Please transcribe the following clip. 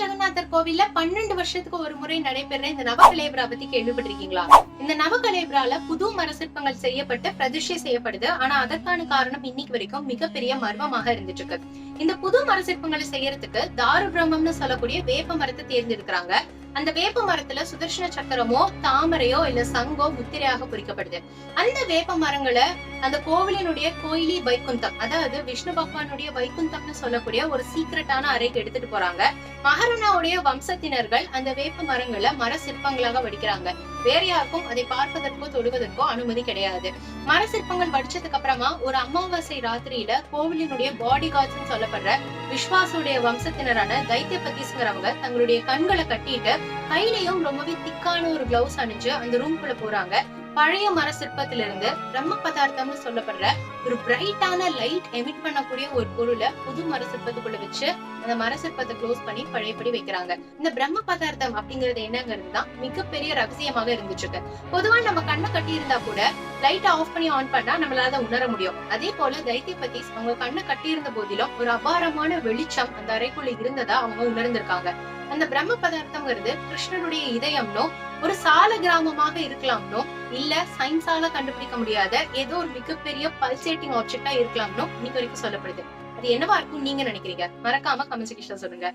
ஜெகநாதர் கோவில்ல பன்னெண்டு வருஷத்துக்கு ஒரு முறை நடைபெற இந்த நவகலேபரா பத்தி கேள்விப்பட்டிருக்கீங்களா? இந்த நவகலேபரால புது மரசிற்பங்கள் செய்யப்பட்டு பிரதிஷ்டை செய்யப்படுது. ஆனா அதற்கான காரணம் இன்னைக்கு வரைக்கும் மிகப்பெரிய மர்மமாக இருந்துட்டு இருக்கு இந்த புது மரசிற்பங்களை செய்யறதுக்கு தாரு பிரம்மம்னு சொல்லக்கூடிய வேப்ப மரத்தை தேர்ந்தெடுக்கிறாங்க. அந்த வேப்ப மரத்துல சுதர்ஷன சக்கரமோ தாமரையோ இல்ல சங்கோ முத்திரையாக பொறிக்கப்படுது. அந்த வேப்ப மரங்களை அந்த கோவிலினுடைய கோயிலி வைகுந்தம் அதாவது விஷ்ணு பகவானுடைய வைகுந்தம்னு சொல்லக்கூடிய ஒரு சீக்ரெட்டான அறைக்கு எடுத்துட்டு போறாங்க. மகரணாவுடைய வம்சத்தினர்கள் அந்த வேப்ப மரங்களை மர சிற்பங்களாக வடிக்கிறாங்க. வேற யாருக்கும் அதை பார்ப்பதற்கோ தொடுவதற்கோ அனுமதி கிடையாது. மர சிற்பங்கள் வடிச்சதுக்கு அப்புறமா ஒரு அமாவாசை ராத்திரியில கோவிலினுடைய பாடி கார்ட்ஸ் சொல்லப்படுற விஸ்வாசுடைய வம்சத்தினரான தைத்திய பத்தீஸ்வரவங்க தங்களுடைய கண்களை கட்டிட்டு கையிலையும் ரொம்பவே திக்கான ஒரு கிளவுஸ் அணிஞ்சு அந்த ரூம் குள்ள போறாங்க. பழைய மர சிற்பத்துல இருந்து பிரம்ம பதார்த்தம்னு சொல்லப்படுற ஒரு பிரைட்டான லைட் எமிட் பண்ணக்கூடிய ஒரு பொருளை புது மர சிற்பத்துக்குள்ள வச்சு அந்த மர சிற்பத்தை க்ளோஸ் பண்ணி பழையபடி வைக்கிறாங்க. இந்த பிரம்ம பதார்த்தம் அப்படிங்கிறது என்னங்கிறது தான் மிகப்பெரிய ரகசியமாக இருந்துச்சு பொதுவா நம்ம கண்ணை கட்டி இருந்தா கூட லைட்டை ஆஃப் பண்ணி ஆன் பண்ணா நம்மளால அதை உணர முடியும். அதே போல தைத்திய பத்தி அவங்க கண்ணை கட்டி இருந்த போதிலும் ஒரு அபாரமான வெளிச்சம் அந்த அறைக்குள்ள இருந்ததா அவங்க உணர்ந்திருக்காங்க. அந்த பிரம்ம பதார்த்தம்ங்கிறது கிருஷ்ணனுடைய இதயம்னோ ஒரு சால கிராமமாக இருக்கலாம்னோ இல்ல சயின்ஸால கண்டுபிடிக்க முடியாத ஏதோ ஒரு மிகப்பெரிய பல்சேட்டிங் ஆப்ஜெக்டா இருக்கலாம்னோ இன்னைக்கு வரைக்கும் சொல்லப்படுது. அது என்னவா இருக்கும் நீங்க நினைக்கிறீங்க? மறக்காம கமெண்ட் செக்ஷன் சொல்லுங்க.